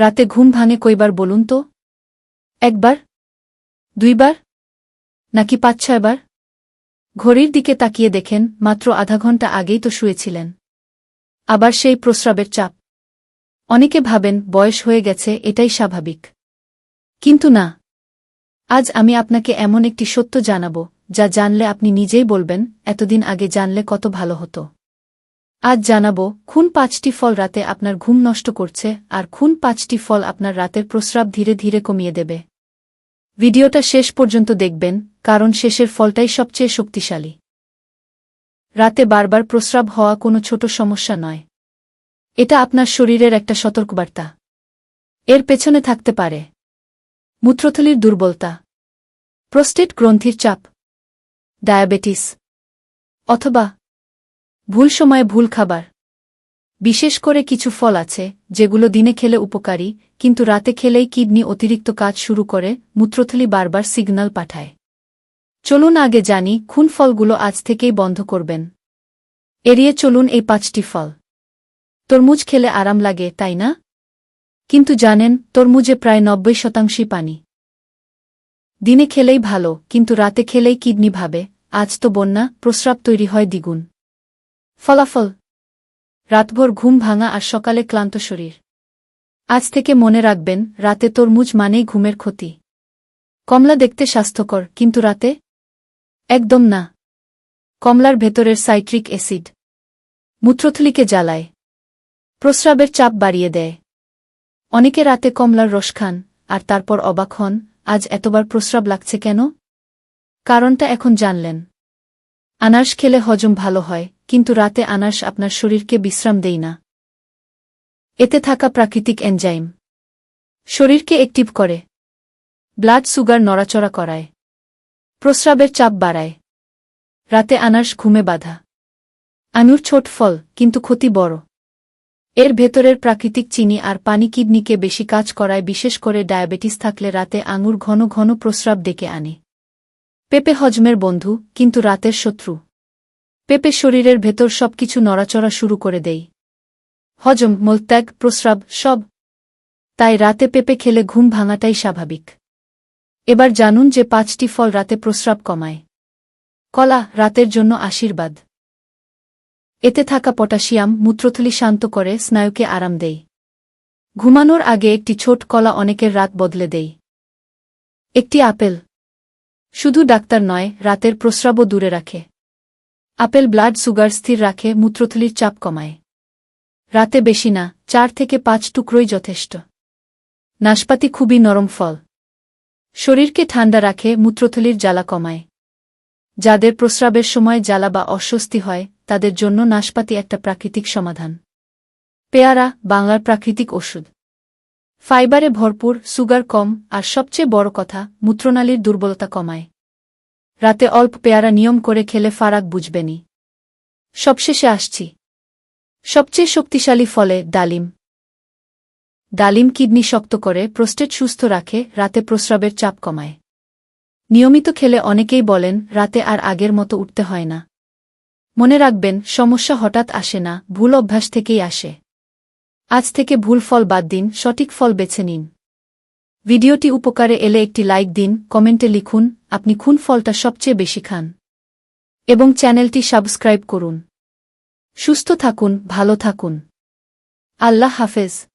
রাতে ঘুম ভাঙে কইবার বলুন তো? একবার? দুইবার? নাকি পাঁচ, ছয়বার? ঘড়ির দিকে তাকিয়ে দেখেন, মাত্র আধা ঘণ্টা আগেই তো শুয়েছিলেন। আবার সেই প্রস্রাবের চাপ। অনেকে ভাবেন, বয়স হয়ে গেছে, এটাই স্বাভাবিক। কিন্তু না। আজ আমি আপনাকে এমন একটি সত্য জানাব, যা জানলে আপনি নিজেই বলবেন, এতদিন আগে জানলে কত ভালো হতো। আজ জানাব, খুন পাঁচটি ফল রাতে আপনার ঘুম নষ্ট করছে, আর খুন পাঁচটি ফল আপনার রাতের প্রস্রাব ধীরে ধীরে কমিয়ে দেবে। ভিডিওটা শেষ পর্যন্ত দেখবেন, কারণ শেষের ফলটাই সবচেয়ে শক্তিশালী। রাতে বারবার প্রস্রাব হওয়া কোনো ছোট সমস্যা নয়। এটা আপনার শরীরের একটা সতর্কবার্তা। এর পেছনে থাকতে পারে মূত্রথলির দুর্বলতা, প্রোস্টেট গ্রন্থির চাপ, ডায়াবেটিস, অথবা ভুল সময়ে ভুল খাবার। বিশেষ করে কিছু ফল আছে, যেগুলো দিনে খেলে উপকারী, কিন্তু রাতে খেলেই কিডনি অতিরিক্ত কাজ শুরু করে, মূত্রথলি বারবার সিগন্যাল পাঠায়। চলুন আগে জানি খুন ফলগুলো আজ থেকেই বন্ধ করবেন। এড়িয়ে চলুন এই পাঁচটি ফল। তরমুজ খেলে আরাম লাগে, তাই না? কিন্তু জানেন, তরমুজে প্রায় নব্বই শতাংশই পানি। দিনে খেলেই ভালো, কিন্তু রাতে খেলেই কিডনি ভাবে, আজ তো বন্যা, প্রস্রাব তৈরি হয় দ্বিগুণ। ফলাফল। রাতভর ঘুম ভাঙা আর সকালে ক্লান্ত শরীর। আজ থেকে মনে রাখবেন, রাতে তরমুজ মানেই ঘুমের ক্ষতি। কমলা দেখতে স্বাস্থ্যকর, কিন্তু রাতে? একদম না। কমলার ভেতরের সাইট্রিক অ্যাসিড। মূত্রথলিকে জ্বালায়। প্রস্রাবের চাপ বাড়িয়ে দেয়। অনেকে রাতে কমলার রস খান, আর তারপর অবাক হন, আজ এতবার প্রস্রাব লাগছে কেন? কারণটা এখন জানলেন। আনারস খেলে হজম ভালো হয়, কিন্তু রাতে আনারস আপনার শরীরকে বিশ্রাম দেই না। এতে থাকা প্রাকৃতিক এনজাইম। শরীরকে অ্যাক্টিভ করে। ব্লাড সুগার নড়াচড়া করায়। প্রস্রাবের চাপ বাড়ায়। রাতে আনারস ঘুমে বাধা। আনুর ছোট ফল, কিন্তু ক্ষতি বড়। এর ভেতরের প্রাকৃতিক চিনি আর পানি কিডনিকে বেশি কাজ করায়, বিশেষ করে ডায়াবেটিস থাকলে রাতে আঙুর ঘন ঘন প্রস্রাব ডেকে আনে। পেপে হজমের বন্ধু, কিন্তু রাতের শত্রু। পেপে শরীরের ভেতর সবকিছু নড়াচড়া শুরু করে দেই হজম, মলত্যাগ, প্রস্রাব, সব। তাই রাতে পেপে খেলে ঘুম ভাঙাটাই স্বাভাবিক। এবার জানুন যে পাঁচটি ফল রাতে প্রস্রাব কমায়। কলা, রাতের জন্য আশীর্বাদ। এতে থাকা পটাশিয়াম, মূত্রথলি শান্ত করে স্নায়ুকে আরাম দেয়। ঘুমানোর আগে একটি ছোট কলা অনেকের রাত বদলে দেয়। একটি আপেল শুধু ডাক্তার নয়, রাতের প্রস্রাবও দূরে রাখে। আপেল ব্লাড সুগার স্থির রাখে, মূত্রথলির চাপ কমায়। রাতে বেশি না, চার থেকে পাঁচ টুকরোই যথেষ্ট। নাশপাতি খুবই নরম ফল। শরীরকে ঠান্ডা রাখে, মূত্রথলির জ্বালা কমায়। যাদের প্রস্রাবের সময় জ্বালা বা অস্বস্তি হয়, তাদের জন্য নাশপাতি একটা প্রাকৃতিক সমাধান। পেয়ারা, বাংলার প্রাকৃতিক ওষুধ। ফাইবারে ভরপুর, সুগার কম, আর সবচেয়ে বড় কথা, মূত্রনালীর দুর্বলতা কমায়। রাতে অল্প পেয়ারা নিয়ম করে খেলে ফারাক বুঝবেনি। সবশেষে আসছি। সবচেয়ে শক্তিশালী ফলে ডালিম। ডালিম কিডনি শক্ত করে, প্রোস্টেট সুস্থ রাখে, রাতে প্রস্রাবের চাপ কমায়। নিয়মিত খেলে অনেকেই বলেন, রাতে আর আগের মতো উঠতে হয় না। মনে রাখবেন, সমস্যা হঠাৎ আসে না, ভুল অভ্যাস থেকেই আসে। আজ থেকে ভুল ফল বাদ দিন, সঠিক ফল বেছে নিন। ভিডিওটি উপকারে এলে একটি লাইক দিন, কমেন্টে লিখুন, আপনি খুন ফলটা সবচেয়ে বেশি খান। এবং চ্যানেলটি সাবস্ক্রাইব করুন। সুস্থ থাকুন, ভালো থাকুন। আল্লাহ হাফেজ।